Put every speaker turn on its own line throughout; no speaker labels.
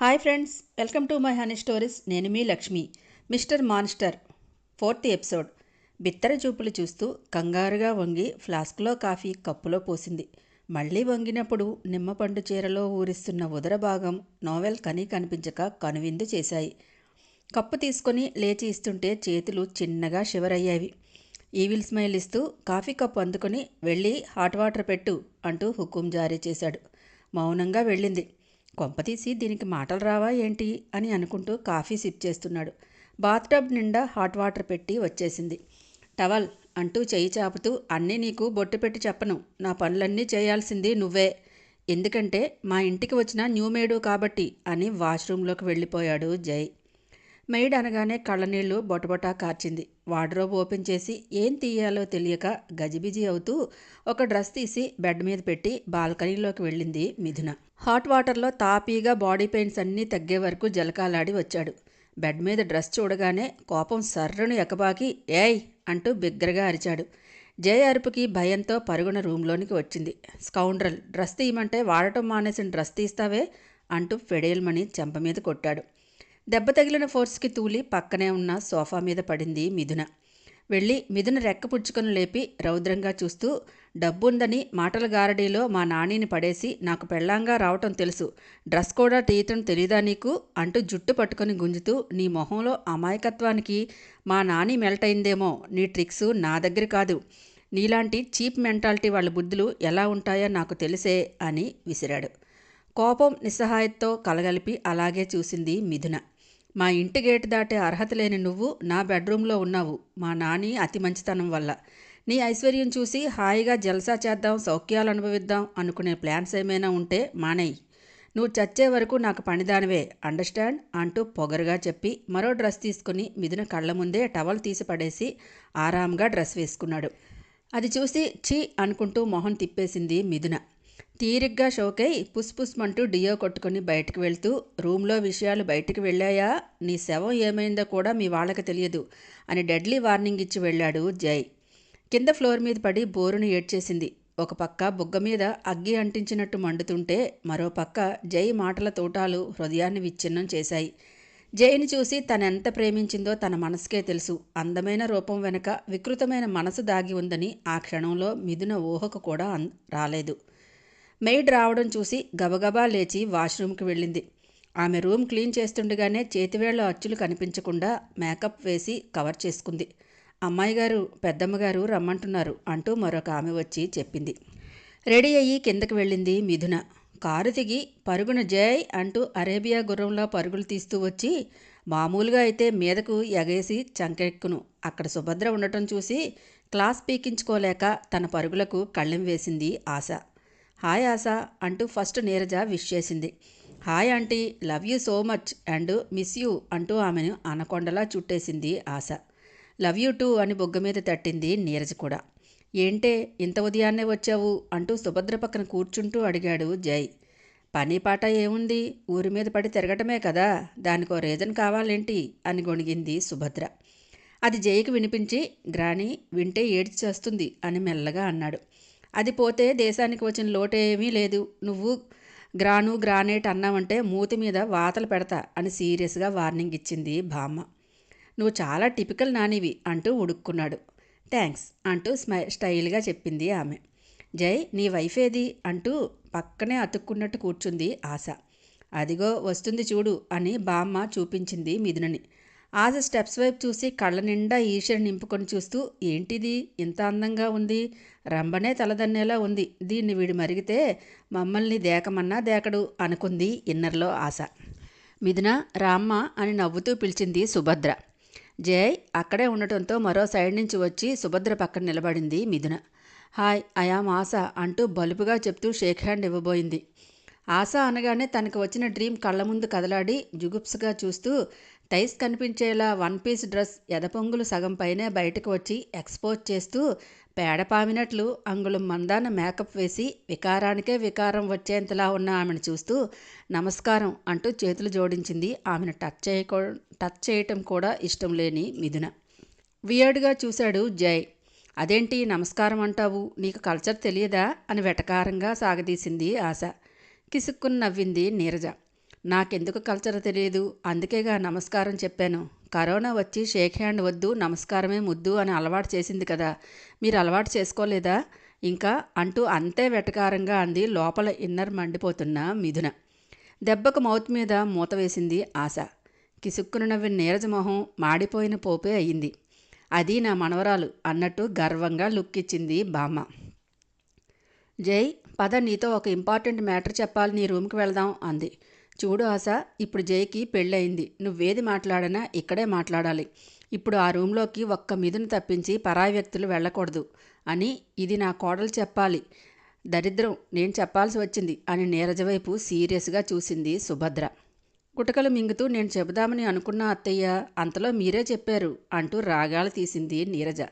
Hi friends welcome to my honey stories. నేను మీ Lakshmi. Mister monster fourth episode. బిత్తర చూపులు చూస్తూ కంగారుగా వంగి ఫ్లాస్క్లో కాఫీ కప్పులో పోసింది. మళ్ళీ వంగినప్పుడు నిమ్మపండు చీరలో ఊరిస్తున్న ఉదర భాగం నోవెల్ కనీ కనిపించక కనువిందు చేశాయి. కప్పు తీసుకొని లేచి ఇస్తుంటే చేతులు చిన్నగా షివరయ్యాయి ఈవిల్ స్మైల్ ఇస్తూ కాఫీ కప్పు అందుకొని వెళ్ళి హాట్ వాటర్ పెట్టు అంటూ హుకుం జారీ చేశాడు. మౌనంగా వెళ్ళింది. కొంపతీసి దీనికి మాటలు రావా ఏంటి అని అనుకుంటూ కాఫీ సిప్ చేస్తున్నాడు. బాత్టబ్ నిండా హాట్ వాటర్ పెట్టి వచ్చేసింది. టవల్ అంటూ చెయ్యి చాపుతూ అన్నీ నీకు బొట్టు పెట్టి చెప్పను. నా పనులన్నీ చేయాల్సింది నువ్వే. ఎందుకంటే మా ఇంటికి వచ్చిన న్యూ మేడు కాబట్టి అని వాష్రూంలోకి వెళ్ళిపోయాడు జై. మెయిడ్ అనగానే కళ్ళనీళ్ళు బొటబొటా కార్చింది. వార్డ్రోబ్ ఓపెన్ చేసి ఏం తీయాలో తెలియక గజిబిజి అవుతూ ఒక డ్రెస్ తీసి బెడ్ మీద పెట్టి బాల్కనీలోకి వెళ్ళింది మిథున. హాట్ వాటర్లో తాపీగా బాడీ పెయిన్స్ అన్నీ తగ్గే వరకు జలకాలాడి వచ్చాడు. బెడ్ మీద డ్రెస్ చూడగానే కోపం సర్రును ఎకబాకి ఏయ్ అంటూ బిగ్గరగా అరిచాడు. జయ అరుపుకి భయంతో పరుగున రూంలోనికి వచ్చింది. స్కౌండ్రల్ డ్రెస్ తీయమంటే వాడటం మానేసిన డ్రెస్ తీస్తావే అంటూ ఫెడేల్మని చెంప మీద కొట్టాడు. దెబ్బ తగిలిన ఫోర్స్కి తూలి పక్కనే ఉన్న సోఫా మీద పడింది మిథున. వెళ్ళి మిథున రెక్క పుచ్చుకొని లేపి రౌద్రంగా చూస్తూ డబ్బుందని మాటల గారడీలో మా నానిని పడేసి నాకు పెళ్ళాంగా రావటం తెలుసు. డ్రెస్ కూడా తీయటం తెలీదా నీకు? అంటూ జుట్టు పట్టుకొని గుంజుతూ నీ మొహంలో అమాయకత్వానికి మా నాని మెల్ట్ అయిందేమో. నీ ట్రిక్స్ నా దగ్గర కాదు. నీలాంటి చీప్ మెంటాలిటీ వాళ్ళ బుద్ధులు ఎలా ఉంటాయో నాకు తెలిసే అని విసిరాడు. కోపం నిస్సహాయతతో కలగలిపి అలాగే చూసింది మిథున. మా ఇంటి గేటు దాటే అర్హత లేని నువ్వు నా బెడ్రూమ్లో ఉన్నావు మా నాని అతి మంచితనం వల్ల. నీ ఐశ్వర్యం చూసి హాయిగా జల్సా చేద్దాం సౌఖ్యాలు అనుభవిద్దాం అనుకునే ప్లాన్స్ ఏమైనా ఉంటే మానేయి. నువ్వు చచ్చే వరకు నాకు పనిదానివే అండర్స్టాండ్? అంటూ పొగరుగా చెప్పి మరో డ్రెస్ తీసుకుని మిథున కళ్ళ ముందే టవల్ తీసి పడేసి ఆరాంగా డ్రెస్ వేసుకున్నాడు. అది చూసి ఛీ అనుకుంటూ మొహం తిప్పేసింది మిథున తీరిగ్గా షోకై పుస్పుస్మంటూ డియో కొట్టుకుని బయటికి వెళ్తూ రూమ్లో విషయాలు బయటికి వెళ్ళాయా? నీ శవం ఏమైందో కూడా మీ వాళ్ళకి తెలియదు అని డెడ్లీ వార్నింగ్ ఇచ్చి వెళ్ళాడు జై. కింద ఫ్లోర్ మీద పడి బోరును ఏడ్చేసింది. ఒక పక్క బుగ్గ మీద అగ్గి అంటించినట్టు మండుతుంటే మరో పక్క జై మాటల తోటాలు హృదయాన్ని విచ్ఛిన్నం చేశాయి. జైని చూసి తనెంత ప్రేమించిందో తన మనసుకే తెలుసు. అందమైన రూపం వెనుక వికృతమైన మనసు దాగి ఉందని ఆ క్షణంలో మిథున ఊహకు కూడా రాలేదు. మెయిడ్ రావడం చూసి గబగబా లేచి వాష్రూమ్కి వెళ్ళింది. ఆమె రూమ్ క్లీన్ చేస్తుండగానే చేతివేళ్ళ అచ్చులు కనిపించకుండా మేకప్ వేసి కవర్ చేసుకుంది. అమ్మాయి గారు పెద్దమ్మగారు రమ్మంటున్నారు అంటూ మరొక ఆమె వచ్చి చెప్పింది. రెడీ అయ్యి కిందకి వెళ్ళింది మిథున. కారు దిగి పరుగున జై అంటూ అరేబియా గుర్రంలో పరుగులు తీస్తూ వచ్చి మామూలుగా అయితే మీదకు ఎగేసి చంకెక్కును. అక్కడ సుభద్ర ఉండటం చూసి క్లాస్ పీకించుకోలేక తన పరుగులకు కళ్ళెం వేసింది ఆశ. హాయ్ ఆశ అంటూ ఫస్ట్ నీరజ విష్ చేసింది. Hi aunty love you so much and miss you అంటూ ఆమెను అనకొండలా చుట్టేసింది ఆశ. లవ్ యూ టూ అని బొగ్గ మీద తట్టింది నీరజ్ కూడా. ఏంటే ఇంత ఉదయాన్నే వచ్చావు అంటూ సుభద్ర పక్కన కూర్చుంటూ అడిగాడు జై. పని పాట ఏముంది? ఊరి మీద పడి తిరగటమే కదా. దానికో రీజన్ కావాలేంటి? అని గొణిగింది సుభద్ర. అది జైకి వినిపించి గ్రాని వింటే ఏడ్చి చేస్తుంది అని మెల్లగా అన్నాడు. అది పోతే దేశానికి వచ్చిన లోటేమీ లేదు. నువ్వు గ్రాను గ్రానేట్ అన్నావంటే మూతి మీద వాతలు పెడతా అని సీరియస్గా వార్నింగ్ ఇచ్చింది బామ్మ నువ్వు చాలా టిపికల్ నానివి అంటూ ఉడుక్కున్నాడు. థ్యాంక్స్ అంటూ స్మై స్టైల్గా చెప్పింది ఆమె. జై నీ వైఫ్ ఏది? అంటూ పక్కనే అతుక్కున్నట్టు కూర్చుంది ఆశ. అదిగో వస్తుంది చూడు అని బామ్మ చూపించింది మిథునని. ఆశ స్టెప్స్ వైపు చూసి కళ్ళ నిండా ఈశ్వరు నింపుకొని చూస్తూ ఏంటిది? ఇంత అందంగా ఉంది. రంబనే తలదన్నేలా ఉంది. దీన్ని వీడు మరిగితే మమ్మల్ని దేకమన్నా దేకడు అనుకుంది ఇన్నర్లో ఆశ. మిథున రామ్మ అని నవ్వుతూ పిలిచింది సుభద్ర. జయ్ అక్కడే ఉండటంతో మరో సైడ్ నుంచి వచ్చి సుభద్ర పక్కన నిలబడింది మిథున. హాయ్ అయామ్ ఆశ అంటూ బలుపుగా చెప్తూ షేక్ హ్యాండ్ ఇవ్వబోయింది. ఆశ అనగానే తనకు వచ్చిన డ్రీమ్ కళ్ళ ముందు కదలాడి జుగుప్స్గా చూస్తూ టైస్ కనిపించేలా వన్ పీస్ డ్రెస్ ఎదపొంగులు సగం పైనే బయటకు వచ్చి ఎక్స్పోజ్ చేస్తూ పేడపామినట్లు అంగుళం మందాన మేకప్ వేసి వికారానికే వికారం వచ్చేంతలా ఉన్న ఆమెను చూస్తూ నమస్కారం అంటూ చేతులు జోడించింది. ఆమెను టచ్ చేయకో టచ్ చేయటం కూడా ఇష్టం లేని మిథున. వియర్డ్గా చూశాడు జై. అదేంటి నమస్కారం అంటావు? నీకు కల్చర్ తెలియదా? అని వెటకారంగా సాగదీసింది ఆశ. కిసుక్కుని నవ్వింది నీరజ. నాకెందుకు కల్చర్ తెలియదు అందుకేగా నమస్కారం చెప్పాను. కరోనా వచ్చి షేక్ హ్యాండ్ వద్దు నమస్కారమే ముద్దు అని అలవాటు చేసింది కదా. మీరు అలవాటు చేసుకోలేదా? ఇంకా అంటూ అంతే వెటకారంగా అంది లోపల ఇన్నర్ మండిపోతున్న మిథున. దెబ్బకు మౌత్ మీద మూత వేసింది ఆశ. కిసుక్కున నీరజ నీరజమొహం మాడిపోయిన పోపే అయింది అది నా మనవరాలు అన్నట్టు గర్వంగా లుక్ ఇచ్చింది బామ్మ. జై పద నీతో ఒక ఇంపార్టెంట్ మ్యాటర్ చెప్పాలి నీ రూమ్కి వెళదాం అంది. చూడు ఆశ ఇప్పుడు జైకి పెళ్ళయింది. నువ్వేది మాట్లాడినా ఇక్కడే మాట్లాడాలి. ఇప్పుడు ఆ రూమ్లోకి ఒక్క మిదును తప్పించి పరాయి వ్యక్తులు వెళ్ళకూడదు అని ఇది నా కోడలు చెప్పాలి. దరిద్రం నేను చెప్పాల్సి వచ్చింది అని నీరజ వైపు సీరియస్గా చూసింది సుభద్ర. గుటకలు మింగుతూ నేను చెబుదామని అనుకున్న అత్తయ్య అంతలో మీరే చెప్పారు అంటూ రాగాలు తీసింది నీరజ.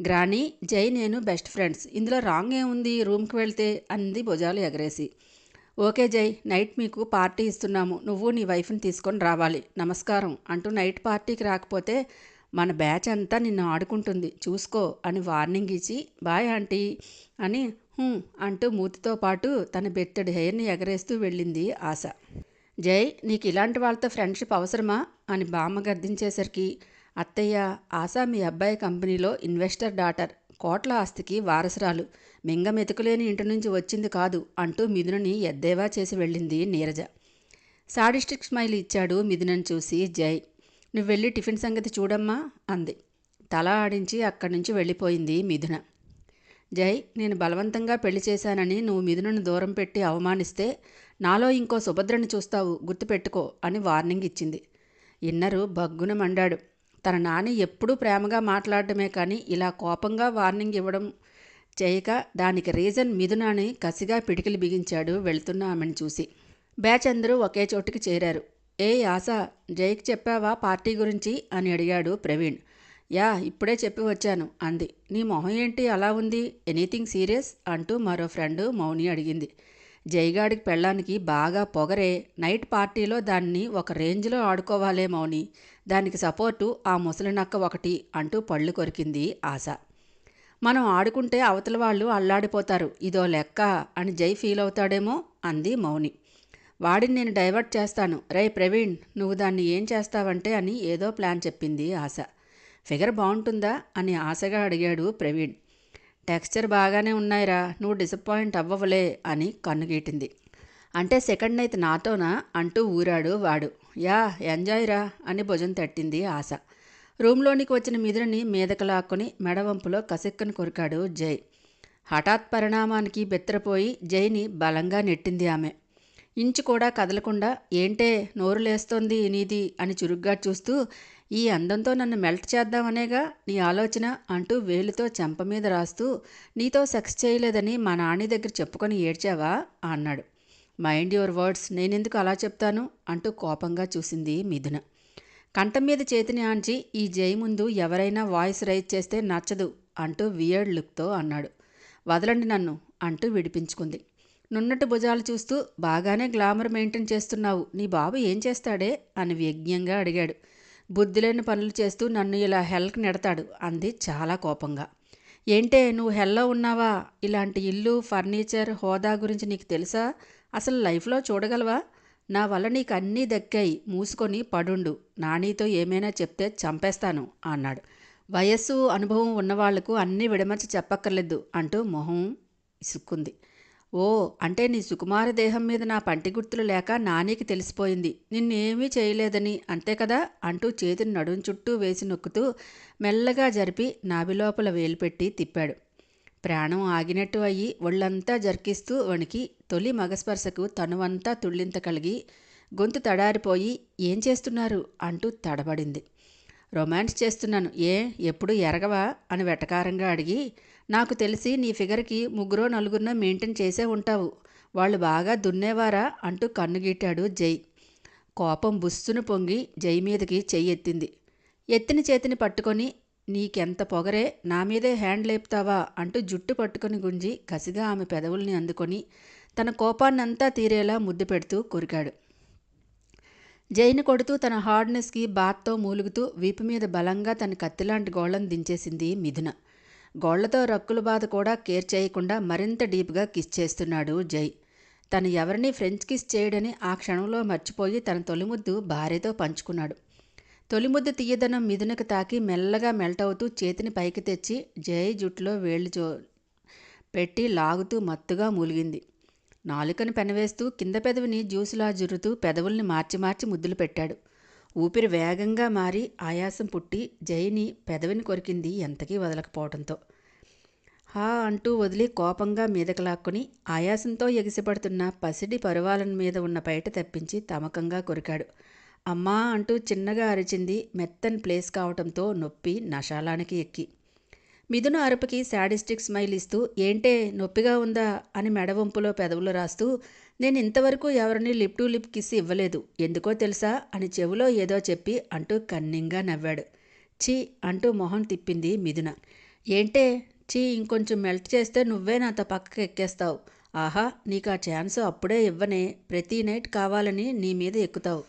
గ్రాని జై నేను బెస్ట్ ఫ్రెండ్స్ ఇందులో రాంగ్ ఏముంది రూమ్కి వెళ్తే? అంది భుజాలు ఎగరేసి. ఓకే జై నైట్ మీకు పార్టీ ఇస్తున్నాము. నువ్వు నీ వైఫ్ని తీసుకొని రావాలి. నమస్కారం అంటూ నైట్ పార్టీకి రాకపోతే మన బ్యాచ్ అంతా నిన్ను ఆడుకుంటుంది. చూసుకో అని వార్నింగ్ ఇచ్చి బాయ్ ఆంటీ అని అంటూ మూతితో పాటు తన బెత్తడి హెయిర్ని ఎగరేస్తూ వెళ్ళింది ఆశ. జై నీకు ఇలాంటి వాళ్ళతో ఫ్రెండ్షిప్ అవసరమా? అని బామ్మ గద్దించేసరికి అత్తయ్య ఆశ మీ అబ్బాయి కంపెనీలో ఇన్వెస్టర్ డాటర్. కోట్ల ఆస్తికి వారసురాలు. మింగ మెతుకులేని ఇంటి నుంచి వచ్చింది కాదు అంటూ మిథునుని ఎద్దేవా చేసి వెళ్ళింది నీరజ. సాడిస్టిక్ స్మైల్ ఇచ్చాడు మిథునని చూసి జై. నువ్వు వెళ్ళి టిఫిన్ సంగతి చూడమ్మా అంది. తల ఆడించి అక్కడి నుంచి వెళ్ళిపోయింది మిథున. జై నేను బలవంతంగా పెళ్ళి చేశానని నువ్వు మిథునను దూరం పెట్టి అవమానిస్తే నాలో ఇంకో సుభద్రని చూస్తావు గుర్తుపెట్టుకో అని వార్నింగ్ ఇచ్చింది. ఇన్నరు భగ్గున మండాడు. తన నాని ఎప్పుడూ ప్రేమగా మాట్లాడటమే కానీ ఇలా కోపంగా వార్నింగ్ ఇవ్వడం చేయక దానికి రీజన్ మిథునాని కసిగా పిడికిలు బిగించాడు వెళ్తున్న ఆమెను చూసి. బ్యాచ్ అందరూ ఒకే చోటుకి చేరారు. ఏ ఆశా జైకి చెప్పావా పార్టీ గురించి? అని అడిగాడు ప్రవీణ్. యా ఇప్పుడే చెప్పి వచ్చాను అంది. నీ మొహం ఏంటి అలా ఉంది? Anything serious? అంటూ మరో ఫ్రెండ్ మౌని అడిగింది. జైగాడికి పెళ్ళానికి బాగా పొగరే నైట్ పార్టీలో దాన్ని ఒక రేంజ్లో ఆడుకోవాలే మౌని. దానికి సపోర్టు ఆ ముసలి నక్క ఒకటి అంటూ పళ్ళు కొరికింది ఆశ. మనం ఆడుకుంటే అవతల వాళ్ళు అల్లాడిపోతారు. ఇదో లెక్క అని జై ఫీల్ అవుతాడేమో అంది మౌని. వాడిని నేను డైవర్ట్ చేస్తాను. రే ప్రవీణ్ నువ్వు దాన్ని ఏం చేస్తావంటే అని ఏదో ప్లాన్ చెప్పింది ఆశ. ఫిగర్ బాగుంటుందా అని ఆశగా అడిగాడు ప్రవీణ్. టెక్స్చర్ బాగానే ఉన్నాయిరా నువ్వు డిసప్పాయింట్ అవ్వవలే అని కన్నుగీటింది అంటే సెకండ్ నైట్ నాతోనా? అంటూ ఊరాడు వాడు. యా ఎంజాయ్ రా అని భుజం తట్టింది ఆశ. రూమ్లోనికి వచ్చిన మిదురుని మీదకు లాక్కుని మెడవంపులో కసిక్కను కొరికాడు జై. హఠాత్ పరిణామానికి బెత్తరపోయి జైని బలంగా నెట్టింది ఆమె. ఇంచు కూడా కదలకుండా ఏంటే నోరు లేస్తోంది నీది అని చురుగ్గా చూస్తూ ఈ అందంతో నన్ను మెల్ట్ చేద్దామనేగా నీ ఆలోచన అంటూ వేలుతో చెంప మీద రాస్తూ నీతో సెక్స్ చేయలేదని మా నాని దగ్గర చెప్పుకొని ఏడ్చావా అన్నాడు. మైండ్ యువర్ వర్డ్స్ నేనెందుకు అలా చెప్తాను అంటూ కోపంగా చూసింది మిథున. కంఠం మీద చేతిని ఆంచి ఈ జై ముందు ఎవరైనా వాయిస్ రైజ్ చేస్తే నచ్చదు అంటూ వియర్డ్ లుక్తో అన్నాడు. వదలండి నన్ను అంటూ విడిపించుకుంది. నున్నటి భుజాలు చూస్తూ బాగానే గ్లామర్ మెయింటైన్ చేస్తున్నావు నీ బాబు ఏం చేస్తాడే? అని వ్యజ్ఞంగా అడిగాడు. బుద్ధిలేని పనులు చేస్తూ నన్ను ఇలా హెల్కి నెడతాడు అంది చాలా కోపంగా. ఏంటే నువ్వు హెల్లో ఉన్నావా? ఇలాంటి ఇల్లు ఫర్నిచర్ హోదా గురించి నీకు తెలుసా? అసలు లైఫ్లో చూడగలవా? నా వల్ల నీకు అన్నీ దక్కాయి మూసుకొని పడుండు నానీతో ఏమైనా చెప్తే చంపేస్తాను అన్నాడు. వయస్సు అనుభవం ఉన్నవాళ్ళకు అన్నీ విడమర్చి చెప్పక్కర్లేదు అంటూ మొహం ఇసుక్కుంది. ఓ అంటే నీ సుకుమార దేహం మీద నా పంటి గుర్తులు లేక నానీకి తెలిసిపోయింది. నిన్నేమీ చేయలేదని అంతే కదా? అంటూ చేతిని నడుం చుట్టూ వేసి నొక్కుతూ మెల్లగా జరిపి నాభిలోపల వేలు పెట్టి తిప్పాడు. ప్రాణం ఆగినట్టు అయ్యి ఒళ్ళంతా జర్కిస్తూ వణికి తొలి మగస్పర్శకు తనువంతా తుళ్ళింత కలిగి గొంతు తడారిపోయి ఏం చేస్తున్నారు? అంటూ తడబడింది. రొమాన్స్ చేస్తున్నాను. ఏ ఎప్పుడు ఎరగవా? అని వెటకారంగా అడిగి నాకు తెలిసి నీ ఫిగర్కి ముగ్గురో నలుగురినో మెయింటైన్ చేసే ఉంటావు. వాళ్ళు బాగా దున్నేవారా? అంటూ కన్నుగీటాడు జై. కోపం బుస్సును పొంగి జై మీదకి చెయ్యెత్తింది. ఎత్తిన చేతిని పట్టుకొని నీకెంత పొగరే నా మీదే హ్యాండ్ లేపుతావా? అంటూ జుట్టు పట్టుకొని గుంజి కసిగా ఆమె పెదవుల్ని అందుకొని తన కోపాన్నంతా తీరేలా ముద్దు పెడుతూ కొరికాడు. జైని కొడుతూ తన హార్డ్నెస్కి బాత్తో మూలుగుతూ వీపు మీద బలంగా తన కత్తిలాంటి గోళ్ళను దించేసింది మిథున. గోళ్ళతో రక్కుల బాధ కూడా కేర్ చేయకుండా మరింత డీప్గా కిస్ చేస్తున్నాడు జై. తను ఎవరిని ఫ్రెంచ్ కిస్ చేయడని ఆ క్షణంలో మర్చిపోయి తన తొలి ముద్దు భార్యతో పంచుకున్నాడు. తొలి ముద్దు తీయదనం మిథునకు తాకి మెల్లగా మెల్ట్ అవుతూ చేతిని పైకి తెచ్చి జై జుట్టులో వేళ్ళు చో పెట్టి లాగుతూ మత్తుగా మూలిగింది. నాలుకను పెనవేస్తూ కింద పెదవిని జ్యూసులా జురుతూ పెదవుల్ని మార్చి మార్చి ముద్దులు పెట్టాడు. ఊపిరి వేగంగా మారి ఆయాసం పుట్టి జైని పెదవిని కొరికింది ఎంతకీ వదలకపోవడంతో. హా అంటూ వదిలి కోపంగా మీదకు లాక్కుని ఆయాసంతో ఎగిసిపడుతున్న పసిడి పరువాలన మీద ఉన్న బయట తప్పించి తమకంగా కొరికాడు. అమ్మా అంటూ చిన్నగా అరిచింది మెత్తని ప్లేస్ కావటంతో నొప్పి నశాలానికి ఎక్కి. మిథున అరుపుకి శాడిస్టిక్ స్మైల్ ఇస్తూ ఏంటే నొప్పిగా ఉందా? అని మెడవంపులో పెదవులు రాస్తూ నేను ఇంతవరకు ఎవరిని లిప్ టు లిప్ కిస్ ఇవ్వలేదు. ఎందుకో తెలుసా? అని చెవిలో ఏదో చెప్పి అంటూ కన్నింగా నవ్వాడు. చీ అంటూ మొహం తిప్పింది మిథున. ఏంటే చీ ఇంకొంచెం మెల్ట్ చేస్తే నువ్వే నాతో పక్కకి ఎక్కేస్తావు. ఆహా నీకు ఆ ఛాన్స్ అప్పుడే ఇవ్వనే. ప్రతి నైట్ కావాలని నీ మీద ఎక్కుతావు.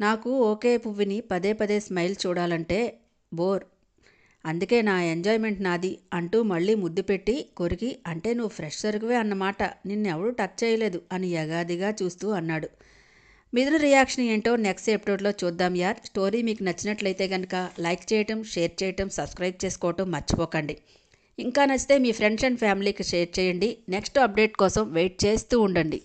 నాకు ఓకే పువ్విని పదే పదే స్మైల్ చూడాలంటే బోర్. అందుకే నా ఎంజాయ్మెంట్ నాది అంటూ మళ్ళీ ముద్దు పెట్టి కొరికి అంటే నువ్వు ఫ్రెష్ సరుకువే అన్నమాట. నిన్నెవడూ టచ్ చేయలేదు అని యగాదిగా చూస్తూ అన్నాడు. మిథున రియాక్షన్ ఏంటో నెక్స్ట్ ఎపిసోడ్లో చూద్దాం యార్. స్టోరీ మీకు నచ్చినట్లయితే కనుక లైక్ చేయటం షేర్ చేయటం సబ్స్క్రైబ్ చేసుకోవటం మర్చిపోకండి. ఇంకా నచ్చితే మీ ఫ్రెండ్స్ అండ్ ఫ్యామిలీకి షేర్ చేయండి. నెక్స్ట్ అప్డేట్ కోసం వెయిట్ చేస్తూ ఉండండి.